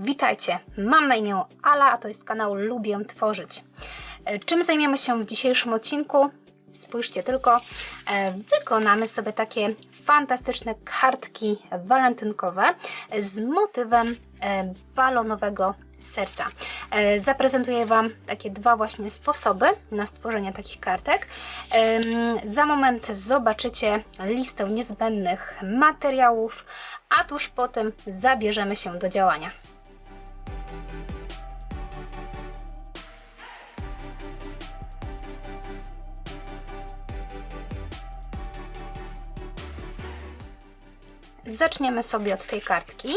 Witajcie, mam na imię Ala, a to jest kanał Lubię Tworzyć. E, Czym zajmiemy się w dzisiejszym odcinku? Spójrzcie tylko, e, wykonamy sobie takie fantastyczne kartki walentynkowe z motywem e, balonowego serca. Zaprezentuję Wam takie dwa właśnie sposoby na stworzenie takich kartek. Za moment zobaczycie listę niezbędnych materiałów, a tuż potem zabierzemy się do działania. Zaczniemy sobie od tej kartki.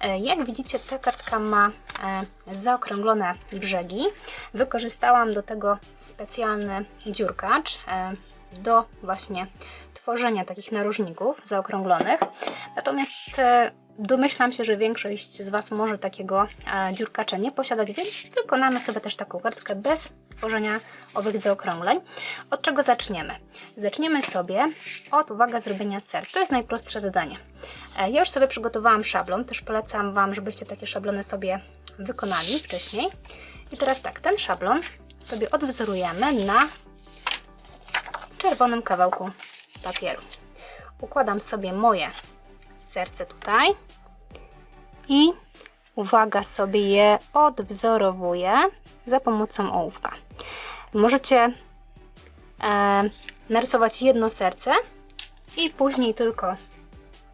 E, Jak widzicie, ta kartka ma e, zaokrąglone brzegi. Wykorzystałam do tego specjalny dziurkacz e, do właśnie tworzenia takich narożników zaokrąglonych. Natomiast e, domyślam się, że większość z Was może takiego e, dziurkacza nie posiadać, więc wykonamy sobie też taką kartkę bez tworzenia owych zaokrągleń. Od czego zaczniemy? Zaczniemy sobie od, uwaga, zrobienia serc. To jest najprostsze zadanie. E, Ja już sobie przygotowałam szablon, też polecam Wam, żebyście takie szablony sobie wykonali wcześniej. I teraz tak, ten szablon sobie odwzorujemy na czerwonym kawałku papieru. Układam sobie moje serce tutaj i uwaga, sobie je odwzorowuję za pomocą ołówka. Możecie e, narysować jedno serce i później tylko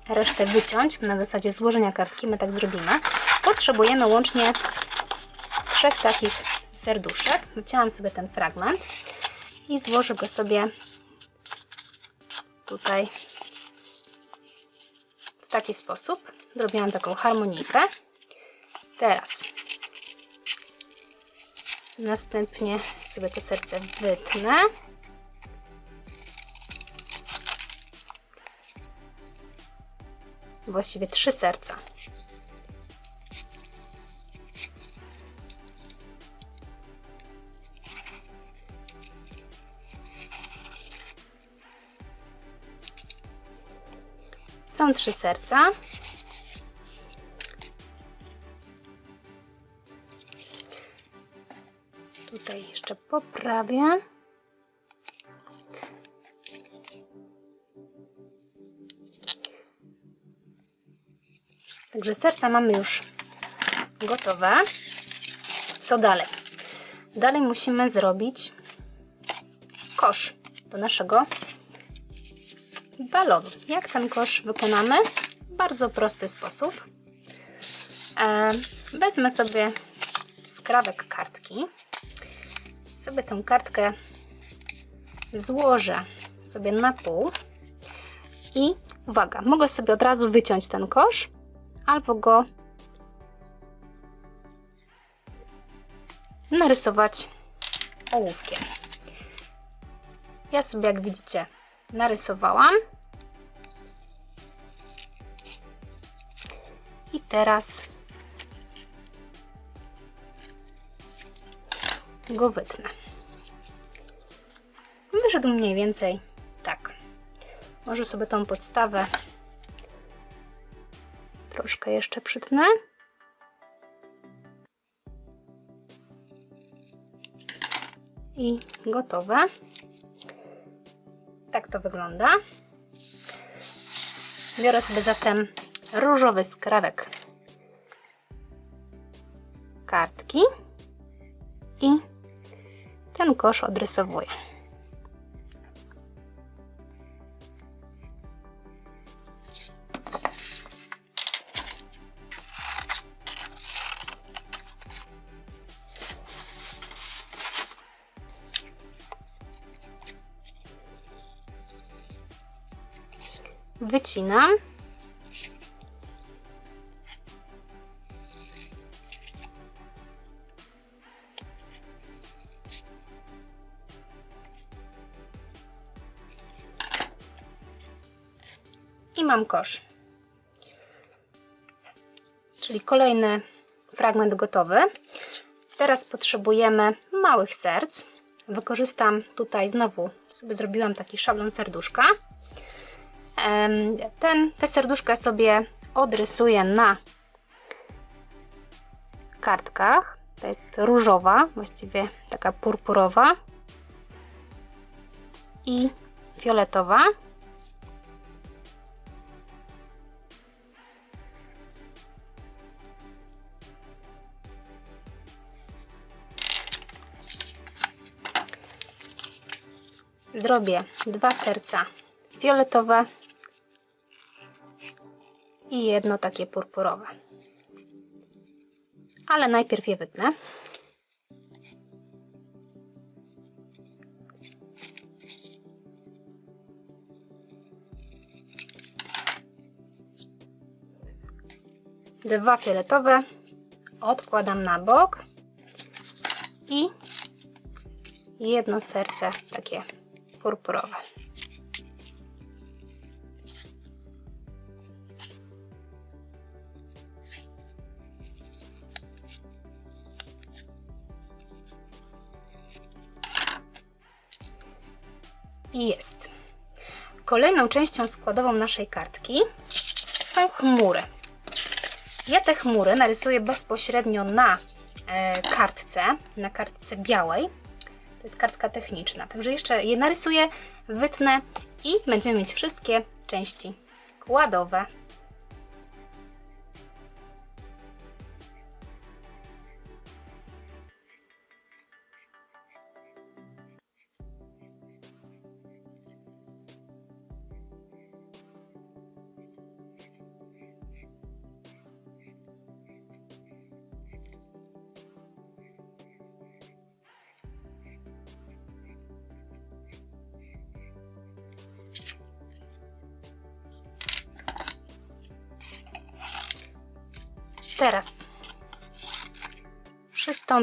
resztę wyciąć na zasadzie złożenia kartki. My tak zrobimy. Potrzebujemy łącznie trzech takich serduszek. Wycięłam sobie ten fragment i złożę go sobie tutaj w taki sposób. Zrobiłam taką harmonijkę. Teraz następnie sobie to serce wytnę. Właściwie trzy serca. Są trzy serca. Tutaj jeszcze poprawię. Także serca mamy już gotowe. Co dalej? Dalej musimy zrobić kosz do naszego Jak ten kosz wykonamy? W bardzo prosty sposób. E, wezmę sobie skrawek kartki. Sobie tę kartkę złożę sobie na pół. I uwaga, mogę sobie od razu wyciąć ten kosz, albo go narysować ołówkiem. Ja sobie, jak widzicie, narysowałam. I teraz go wytnę. Wyszedł mniej więcej tak. Może sobie tą podstawę troszkę jeszcze przytnę. I gotowe. Tak to wygląda. Biorę sobie zatem różowy skrawek kartki i ten kosz odrysowuję. Wycinam. Mam kosz. Czyli kolejny fragment gotowy. Teraz potrzebujemy małych serc. Wykorzystam tutaj znowu, sobie zrobiłam taki szablon serduszka. Ten, te serduszka sobie odrysuję na kartkach. To jest różowa, właściwie taka purpurowa i fioletowa. Zrobię dwa serca fioletowe i jedno takie purpurowe. Ale najpierw je wytnę. Dwa fioletowe odkładam na bok i jedno serce takie purpurowe. I jest. Kolejną częścią składową naszej kartki są chmury. Ja te chmury narysuję bezpośrednio na e, kartce, na kartce białej. Jest kartka techniczna. Także jeszcze je narysuję, wytnę i będziemy mieć wszystkie części składowe.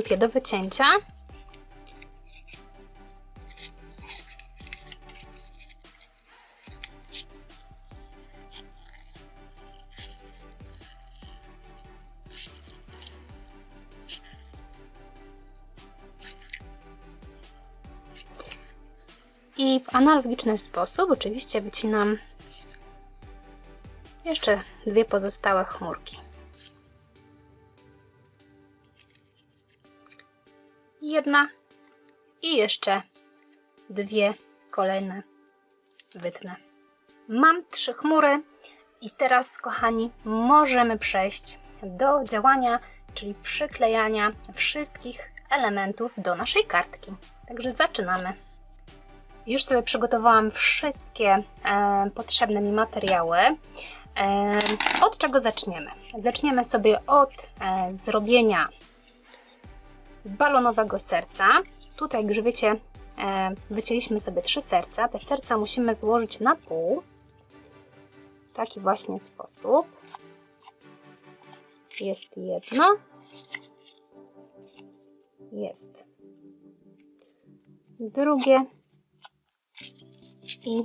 Przystąpię do wycięcia. I w analogiczny sposób oczywiście wycinam jeszcze dwie pozostałe chmurki. Jedna i jeszcze dwie kolejne wytnę. Mam trzy chmury i teraz, kochani, możemy przejść do działania, czyli przyklejania wszystkich elementów do naszej kartki. Także zaczynamy. Już sobie przygotowałam wszystkie e, potrzebne mi materiały. E, od czego zaczniemy? Zaczniemy sobie od e, zrobienia balonowego serca. Tutaj, jak już wiecie, e, wycięliśmy sobie trzy serca. Te serca musimy złożyć na pół. W taki właśnie sposób. Jest jedno. Jest drugie. I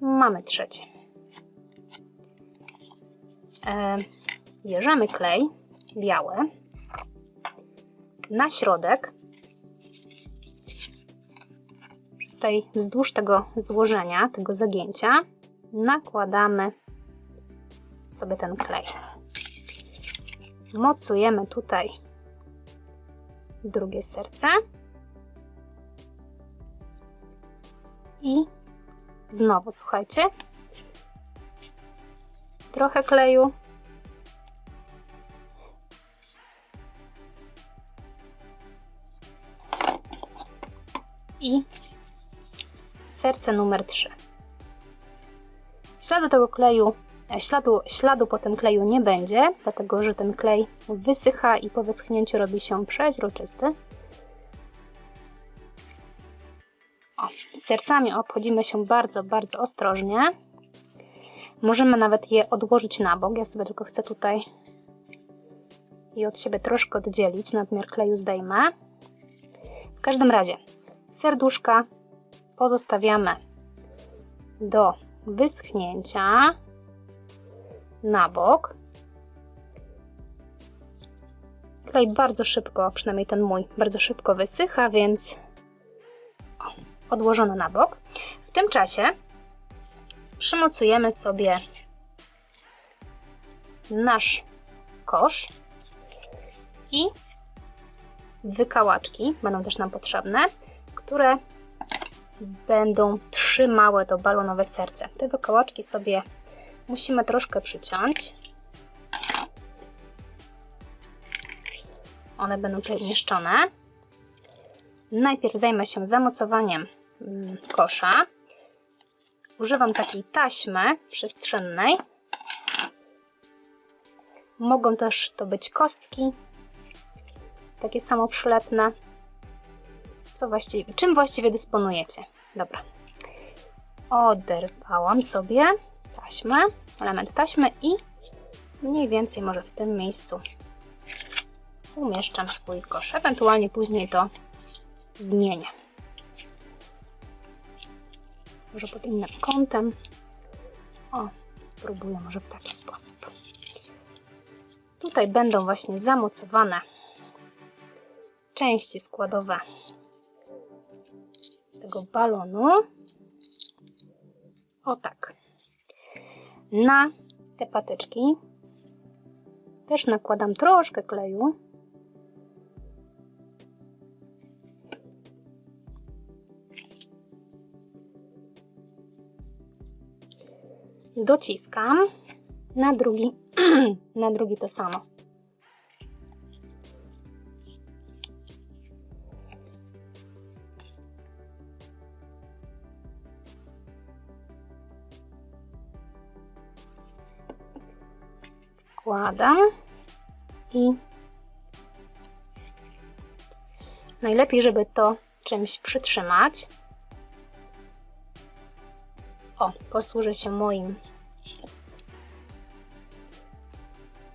mamy trzecie. E, bierzemy klej biały na środek. Tutaj wzdłuż tego złożenia, tego zagięcia nakładamy sobie ten klej. Mocujemy tutaj drugie serce i znowu słuchajcie, trochę kleju numer 3. Śladu tego kleju, e, śladu, śladu po tym kleju nie będzie, dlatego że ten klej wysycha i po wyschnięciu robi się przeźroczysty. O, z sercami obchodzimy się bardzo, bardzo ostrożnie. Możemy nawet je odłożyć na bok. Ja sobie tylko chcę tutaj je od siebie troszkę oddzielić, nadmiar kleju zdejmę. W każdym razie serduszka pozostawiamy do wyschnięcia na bok. Klej bardzo szybko, przynajmniej ten mój, bardzo szybko wysycha, więc odłożony na bok. W tym czasie przymocujemy sobie nasz kosz I wykałaczki będą też nam potrzebne, które będą trzymały to balonowe serce. Te wykałaczki sobie musimy troszkę przyciąć. One będą tutaj umieszczone. Najpierw zajmę się zamocowaniem mm, kosza. Używam takiej taśmy przestrzennej. Mogą też to być kostki, takie samo przylepne. Co właściwie, czym właściwie dysponujecie? Dobra. Oderwałam sobie taśmę, element taśmy i mniej więcej może w tym miejscu umieszczam swój kosz. Ewentualnie później to zmienię. Może pod innym kątem. O, spróbuję może w taki sposób. Tutaj będą właśnie zamocowane części składowe tego balonu. O tak. Na te patyczki też nakładam troszkę kleju. Dociskam. Na drugi, na drugi to samo. Wkładam i najlepiej, żeby to czymś przytrzymać. O, posłużę się moim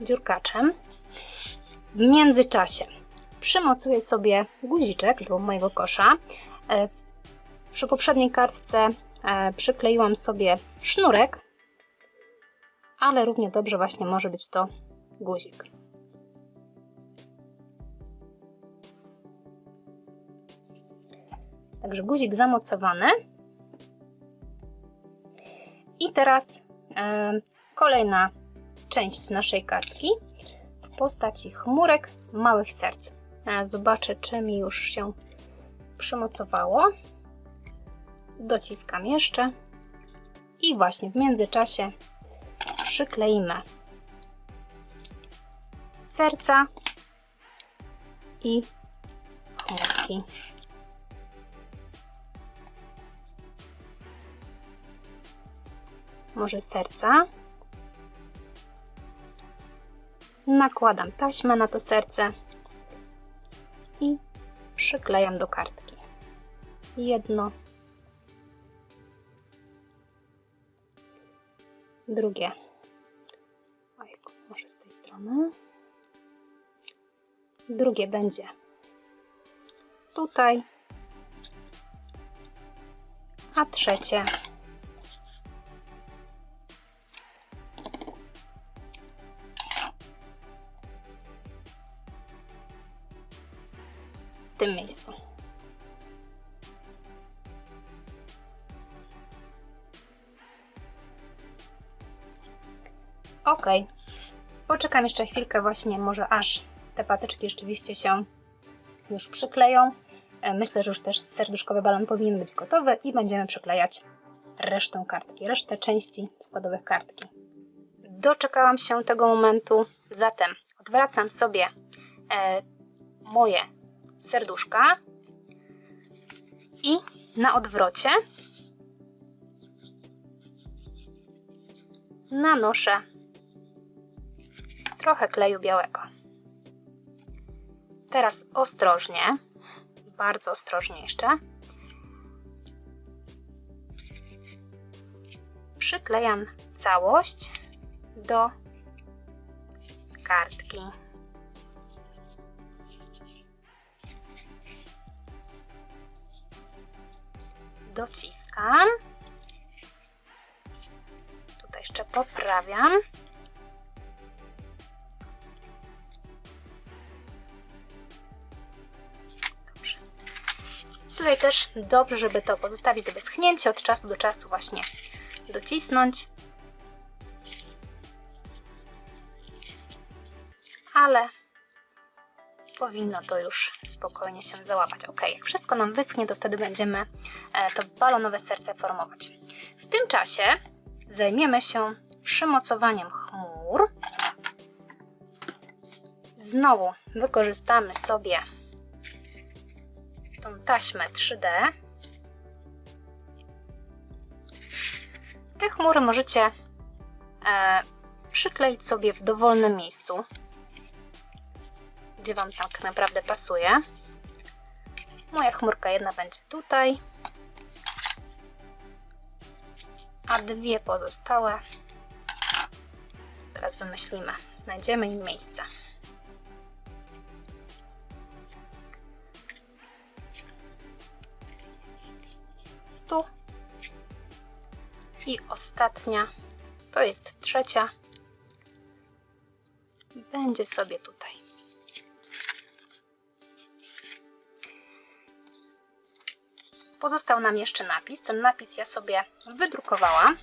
dziurkaczem. W międzyczasie przymocuję sobie guziczek do mojego kosza. E, przy poprzedniej kartce e, przykleiłam sobie sznurek ale równie dobrze właśnie może być to guzik. Także guzik zamocowany. I teraz e, kolejna część naszej kartki w postaci chmurek małych serc. E, zobaczę, czy mi już się przymocowało. Dociskam jeszcze. I właśnie w międzyczasie przykleimy serca i chmurki. Może serca. Nakładam taśmę na to serce i przyklejam do kartki. Jedno, drugie może z tej strony. Drugie będzie tutaj, a trzecie w tym miejscu. Ok, Poczekam jeszcze chwilkę właśnie, może aż te patyczki rzeczywiście się już przykleją. E, myślę, że już też serduszkowy balon powinien być gotowy i będziemy przyklejać resztę kartki, resztę części składowych kartki. Doczekałam się tego momentu, zatem odwracam sobie e, moje serduszka i na odwrocie nanoszę trochę kleju białego. Teraz ostrożnie, bardzo ostrożnie jeszcze, przyklejam całość do kartki. Dociskam. Tutaj jeszcze poprawiam. Tutaj też dobrze, żeby to pozostawić do wyschnięcia, od czasu do czasu właśnie docisnąć. Ale powinno to już spokojnie się załapać. Ok, jak wszystko nam wyschnie, to wtedy będziemy e, to balonowe serce formować. W tym czasie zajmiemy się przymocowaniem chmur. Znowu wykorzystamy sobie tą taśmę 3D. Te chmury możecie e, przykleić sobie w dowolnym miejscu, gdzie Wam tak naprawdę pasuje. Moja chmurka jedna będzie tutaj, a dwie pozostałe teraz wymyślimy. Znajdziemy im miejsce. I ostatnia, to jest trzecia, będzie sobie tutaj. Pozostał nam jeszcze napis. Ten napis ja sobie wydrukowałam.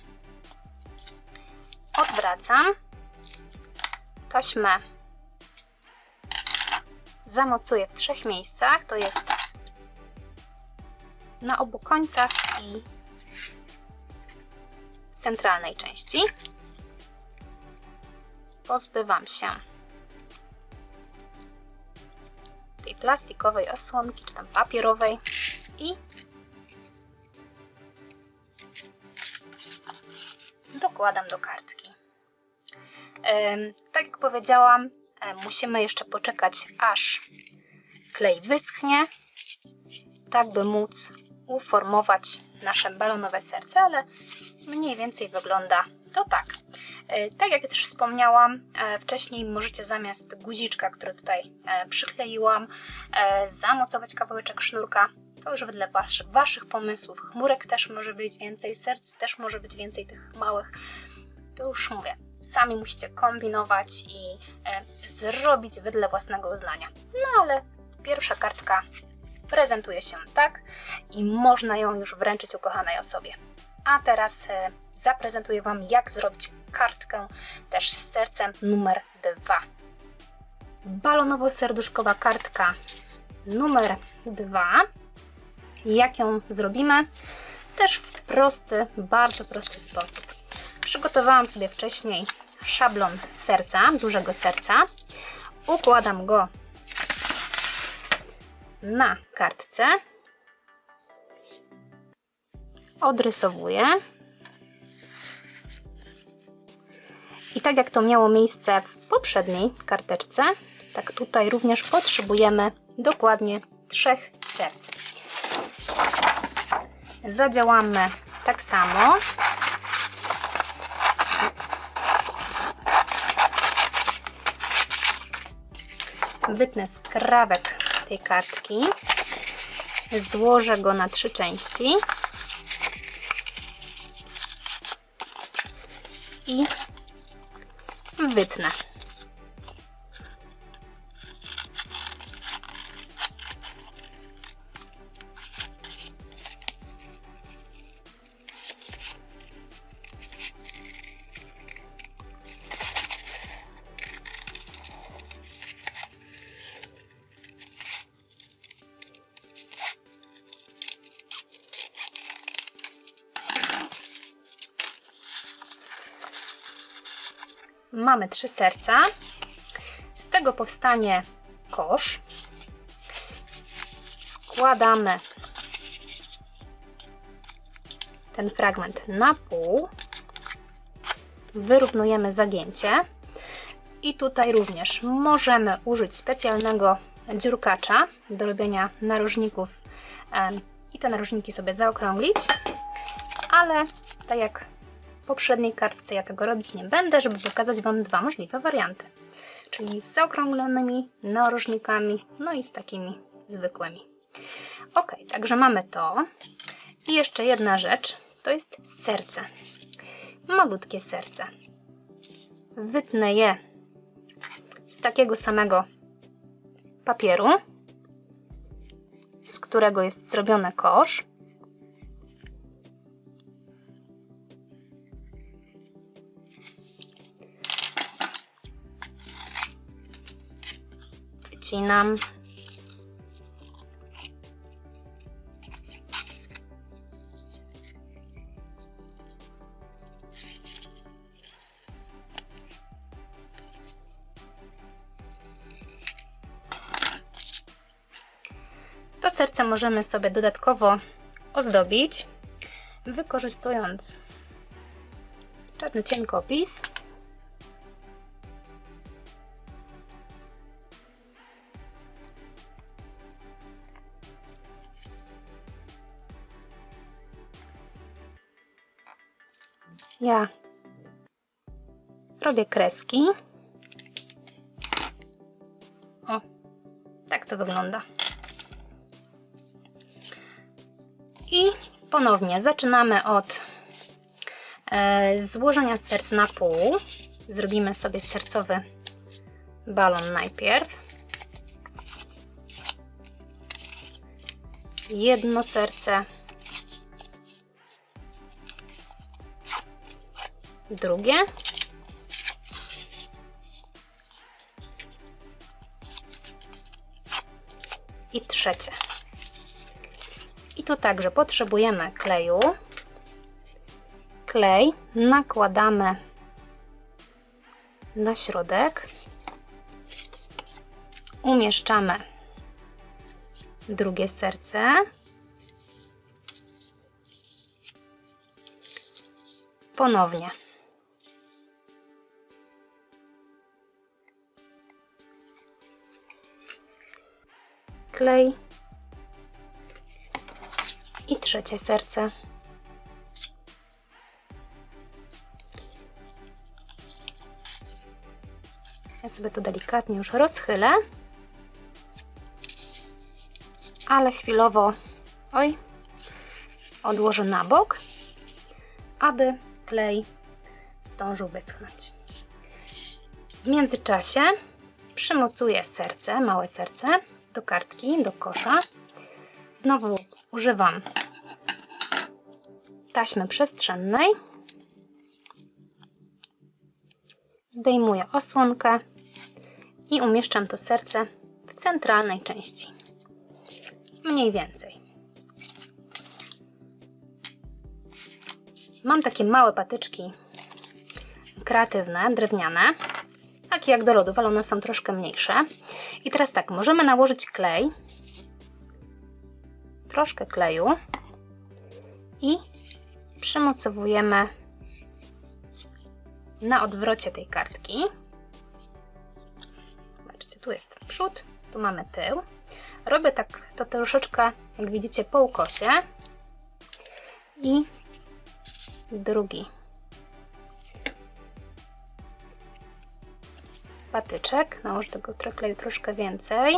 Odwracam. Taśmę zamocuję w trzech miejscach. To jest na obu końcach i centralnej części. Pozbywam się tej plastikowej osłonki, czy tam papierowej i dokładam do kartki. Tak jak powiedziałam, musimy jeszcze poczekać, aż klej wyschnie, tak by móc uformować nasze balonowe serce, ale mniej więcej wygląda to tak. E, Tak jak też wspomniałam e, wcześniej, możecie zamiast guziczka, który tutaj e, przykleiłam, zamocować kawałeczek sznurka. To już wedle wasz, Waszych pomysłów. Chmurek też może być więcej, serc też może być więcej tych małych. To już mówię, sami musicie kombinować i zrobić wedle własnego uznania. No ale pierwsza kartka prezentuje się tak i można ją już wręczyć ukochanej osobie. A teraz e, zaprezentuję Wam, jak zrobić kartkę też z sercem numer 2. Balonowo-serduszkowa kartka numer 2. Jak ją zrobimy? Też w prosty, bardzo prosty sposób. Przygotowałam sobie wcześniej szablon serca, dużego serca. Układam go na kartce. Odrysowuję. I tak jak to miało miejsce w poprzedniej karteczce, tak tutaj również potrzebujemy dokładnie trzech serc. Zadziałamy tak samo. Wytnę skrawek tej kartki. Złożę go na trzy części. I wytnę. Mamy trzy serca. Z tego powstanie kosz. Składamy ten fragment na pół. Wyrównujemy zagięcie. I tutaj również możemy użyć specjalnego dziurkacza do robienia narożników i te narożniki sobie zaokrąglić, ale tak jak poprzedniej kartce ja tego robić nie będę, żeby pokazać Wam dwa możliwe warianty. Czyli z zaokrąglonymi narożnikami, no i z takimi zwykłymi. Ok, także mamy to. I jeszcze jedna rzecz, to jest serce. Malutkie serce. Wytnę je z takiego samego papieru, z którego jest zrobiony kosz. Odcinam. To serce możemy sobie dodatkowo ozdobić, wykorzystując czarny cienkopis. Robię kreski. O, tak to wygląda. I ponownie zaczynamy od e, złożenia serc na pół. Zrobimy sobie sercowy balon najpierw. Jedno serce. Drugie. I trzecie. I tu także potrzebujemy kleju. Klej nakładamy na środek. Umieszczamy drugie serce. Ponownie. Klej i trzecie serce. Ja sobie to delikatnie już rozchylę, ale chwilowo, oj, odłożę na bok, aby klej zdążył wyschnąć. W międzyczasie przymocuję serce, małe serce do kartki, do kosza. Znowu używam taśmy przestrzennej. Zdejmuję osłonkę i umieszczam to serce w centralnej części. Mniej więcej. Mam takie małe patyczki kreatywne, drewniane, takie jak do lodów, ale one są troszkę mniejsze. I teraz tak, możemy nałożyć klej, troszkę kleju i przymocowujemy na odwrocie tej kartki. Zobaczcie, tu jest przód, tu mamy tył. Robię tak to troszeczkę, jak widzicie, po ukosie. I drugi patyczek. Nałożę tego kleju troszkę więcej.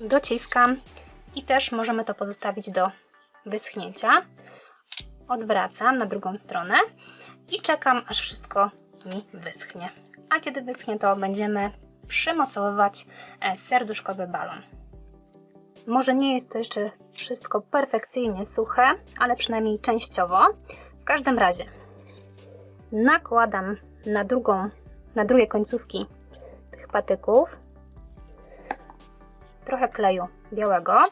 Dociskam i też możemy to pozostawić do wyschnięcia. Odwracam na drugą stronę i czekam, aż wszystko mi wyschnie. A kiedy wyschnie, to będziemy przymocowywać e, serduszkowy balon. Może nie jest to jeszcze wszystko perfekcyjnie suche, ale przynajmniej częściowo. W każdym razie nakładam na drugą, na drugie końcówki tych patyków trochę kleju białego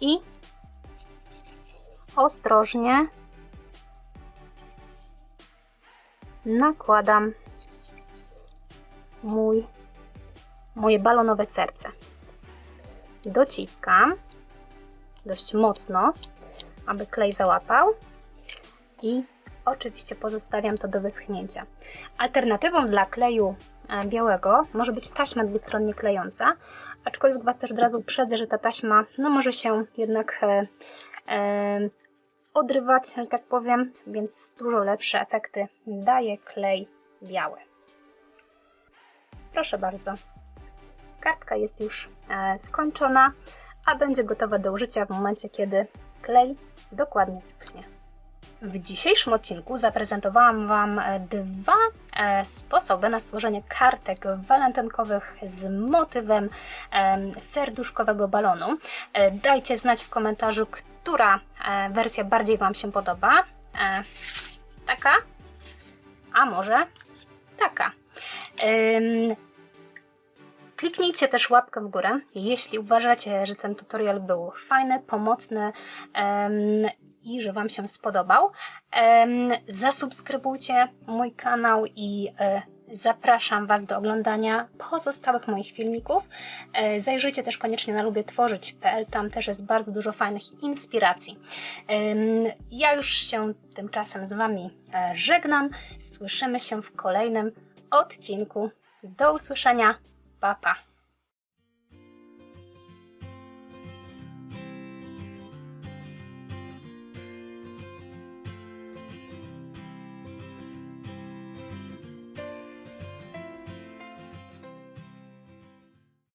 i ostrożnie nakładam mój, moje balonowe serce. Dociskam dość mocno, aby klej załapał i oczywiście pozostawiam to do wyschnięcia. Alternatywą dla kleju e, białego może być taśma dwustronnie klejąca, aczkolwiek Was też od razu uprzedzę, że ta taśma no, może się jednak e, e, odrywać, że tak powiem, więc dużo lepsze efekty daje klej biały. Proszę bardzo. Kartka jest już e, skończona, a będzie gotowa do użycia w momencie, kiedy klej dokładnie wyschnie. W dzisiejszym odcinku zaprezentowałam Wam e, dwa e, sposoby na stworzenie kartek walentynkowych z motywem serduszkowego balonu. Dajcie znać w komentarzu, która wersja bardziej Wam się podoba. taka, a może taka. Kliknijcie też łapkę w górę, jeśli uważacie, że ten tutorial był fajny, pomocny em, i że Wam się spodobał. Em, zasubskrybujcie mój kanał i e, zapraszam Was do oglądania pozostałych moich filmików. E, zajrzyjcie też koniecznie na lubietworzyć.pl, tam też jest bardzo dużo fajnych inspiracji. Ja już się tymczasem z Wami e, żegnam. Słyszymy się w kolejnym odcinku. Do usłyszenia. Pa, pa.